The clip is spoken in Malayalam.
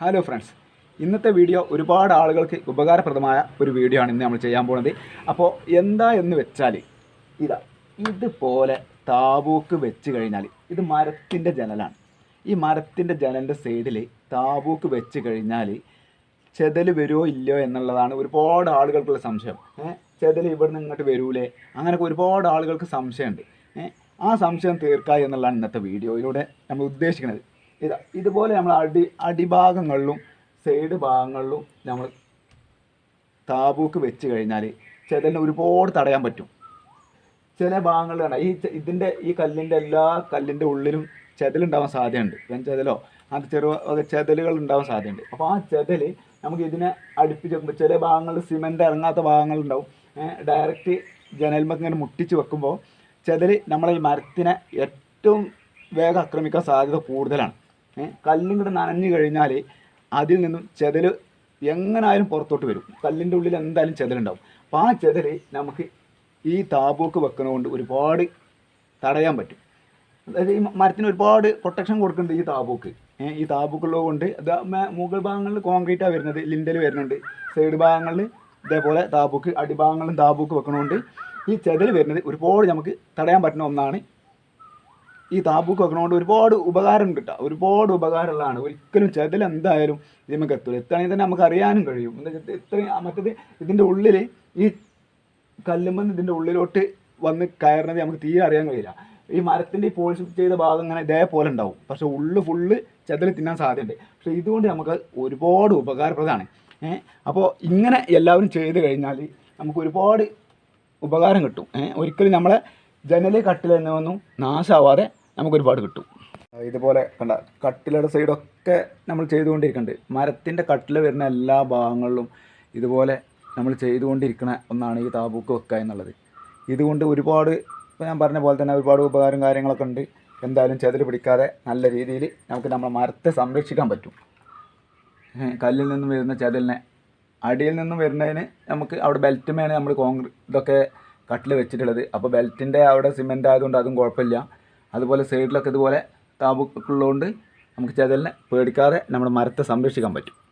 ഹലോ ഫ്രണ്ട്സ് ഇന്നത്തെ വീഡിയോ ഒരുപാട് ആളുകൾക്ക് ഉപകാരപ്രദമായ ഒരു വീഡിയോ ആണ് ഇന്ന് നമ്മൾ ചെയ്യാൻ പോകുന്നത്. അപ്പോൾ എന്താ എന്ന് വെച്ചാൽ ഇതാ ഇതുപോലെ താബൂക്ക് വെച്ച് കഴിഞ്ഞാൽ ഇത് മരത്തിന്റെ ജനലാണ്. ഈ മരത്തിന്റെ ജനലിന്റെ സൈഡിൽ താബൂക്ക് വെച്ച് കഴിഞ്ഞാൽ ചെതൽ വരുമോ ഇല്ലയോ എന്നുള്ളതാണ് ഒരുപാട് ആളുകൾക്കുള്ള സംശയം. ചെതൽ ഇവിടെ നിന്ന് ഇങ്ങോട്ട് വരൂലേ? അങ്ങനെയൊക്കെ ഒരുപാട് ആളുകൾക്ക് സംശയമുണ്ട്. ആ സംശയം തീർക്കുക എന്നുള്ളതാണ് ഇന്നത്തെ വീഡിയോയിലൂടെ നമ്മൾ ഉദ്ദേശിക്കുന്നത്. ഇതാ ഇതുപോലെ നമ്മൾ അടി അടിഭാഗങ്ങളിലും സൈഡ് ഭാഗങ്ങളിലും നമ്മൾ താബൂക്ക് വെച്ച് കഴിഞ്ഞാൽ ചെതലിന് ഒരുപാട് തടയാൻ പറ്റും. ചില ഭാഗങ്ങളിൽ ഈ ഇതിന്റെ ഈ കല്ലിന്റെ എല്ലാ കല്ലിന്റെ ഉള്ളിലും ചെതലുണ്ടാവാൻ സാധ്യതയുണ്ട്. വെൻ ചെതലോ? അത് ചെറു ചെതലുകൾ ഉണ്ടാവാൻ സാധ്യതയുണ്ട്. അപ്പോൾ ആ ചെതൽ നമുക്ക് ഇതിനെ അടുപ്പിച്ച് വെക്കുമ്പോൾ ചില ഭാഗങ്ങളിൽ സിമെന്റ് ഇറങ്ങാത്ത ഭാഗങ്ങളുണ്ടാവും ഡയറക്റ്റ് ജനൽമൊക്കെ ഇങ്ങനെ മുട്ടിച്ച് വെക്കുമ്പോൾ ചെതൽ നമ്മളെ ഈ മരത്തിനെ ഏറ്റവും വേഗം ആക്രമിക്കാൻ സാധ്യത കൂടുതലാണ്. ഏഹ് കൂടെ നനഞ്ഞു കഴിഞ്ഞാൽ അതിൽ നിന്നും ചെതൽ എങ്ങനായാലും പുറത്തോട്ട് വരും. കല്ലിന്റെ ഉള്ളിൽ എന്തായാലും ചെതലുണ്ടാവും. അപ്പോൾ ആ ചെതൽ നമുക്ക് ഈ താബൂക്ക് വെക്കുന്നതുകൊണ്ട് ഒരുപാട് തടയാൻ പറ്റും. അതായത് ഈ മരത്തിന് ഒരുപാട് പ്രൊട്ടക്ഷൻ കൊടുക്കുന്നുണ്ട് ഈ താബൂക്ക് ഈ താപൂക്കുള്ളത് കൊണ്ട് അത് മുകൾ ഭാഗങ്ങളിൽ കോൺക്രീറ്റാണ് വരുന്നത് ലിൻഡൽ വരുന്നുണ്ട്. സൈഡ് ഭാഗങ്ങളിൽ ഇതേപോലെ താബൂക്ക് അടിഭാഗങ്ങളിലും താബൂക്ക് വെക്കണതുകൊണ്ട് ഈ ചെതൽ വരുന്നത് ഒരുപാട് നമുക്ക് തടയാൻ പറ്റുന്ന ഒന്നാണ് ഈ താബൂക്ക് വെക്കണോണ്ട് ഒരുപാട് ഉപകാരം ഉണ്ട് കേട്ടോ ഒരുപാട് ഉപകാരമുള്ളതാണ്. ഒരിക്കലും ചെതൽ എന്തായാലും ഇത് നമുക്ക് എത്തുള്ളൂ എത്തുകയാണെങ്കിൽ തന്നെ നമുക്ക് അറിയാനും കഴിയും. എന്താ ഇത്രയും മറ്റത് ഇതിന്റെ ഉള്ളിൽ ഈ കല്ലുമ്പന്ന് ഇതിന്റെ ഉള്ളിലോട്ട് വന്ന് കയറുന്നത് നമുക്ക് തീരെ അറിയാൻ കഴിയില്ല. ഈ മരത്തിന്റെ ഈ പോളിഷ് ചെയ്ത ഭാഗം ഇങ്ങനെ ഇതേപോലെ ഉണ്ടാവും. പക്ഷെ ഉള്ളു ഫുള്ള് ചെതൽ തിന്നാൻ സാധ്യതയുണ്ട്. പക്ഷേ ഇതുകൊണ്ട് നമുക്ക് ഒരുപാട് ഉപകാരപ്രദമാണ്. ഏഹ് അപ്പോൾ ഇങ്ങനെ എല്ലാവരും ചെയ്ത് കഴിഞ്ഞാൽ നമുക്ക് ഒരുപാട് ഉപകാരം കിട്ടും. ഏഹ് ഒരിക്കലും നമ്മളെ ജനൽ കട്ടിൽ എന്നൊന്നും നാശമാവാതെ നമുക്ക് ഒരുപാട് കിട്ടും ഇതുപോലെ കണ്ട കട്ടിലയുടെ സൈഡൊക്കെ നമ്മൾ ചെയ്തുകൊണ്ടിരിക്കുന്നുണ്ട് മരത്തിന്റെ കട്ടില വരുന്ന എല്ലാ ഭാഗങ്ങളിലും ഇതുപോലെ നമ്മൾ ചെയ്തുകൊണ്ടിരിക്കുന്ന ഒന്നാണ് ഈ താബൂക്ക് വെക്കുക എന്നുള്ളത്. ഇതുകൊണ്ട് ഒരുപാട് ഇപ്പോൾ ഞാൻ പറഞ്ഞ പോലെ തന്നെ ഒരുപാട് ഉപകാരം കാര്യങ്ങളൊക്കെ ഉണ്ട്. എന്തായാലും ചെതിൽ പിടിക്കാതെ നല്ല രീതിയിൽ നമുക്ക് നമ്മളെ മരത്തെ സംരക്ഷിക്കാൻ പറ്റും. കല്ലിൽ നിന്നും വരുന്ന ചെതലിനെ അടിയിൽ നിന്നും വരുന്നതിന് നമുക്ക് അവിടെ ബെൽറ്റുമേണ് നമ്മൾ കോൺക്രീറ്റ് ഇതൊക്കെ കട്ടിൽ വെച്ചിട്ടുള്ളത്. അപ്പോൾ ബെൽറ്റിന്റെ അവിടെ സിമെന്റ് ആയതുകൊണ്ട് അതും കുഴപ്പമില്ല. അതുപോലെ സൈഡിലൊക്കെ ഇതുപോലെ താബുക്കുള്ളതുകൊണ്ട് നമുക്ക് ചതലിനെ പേടിക്കാതെ നമ്മുടെ മരത്തെ സംരക്ഷിക്കാൻ പറ്റും.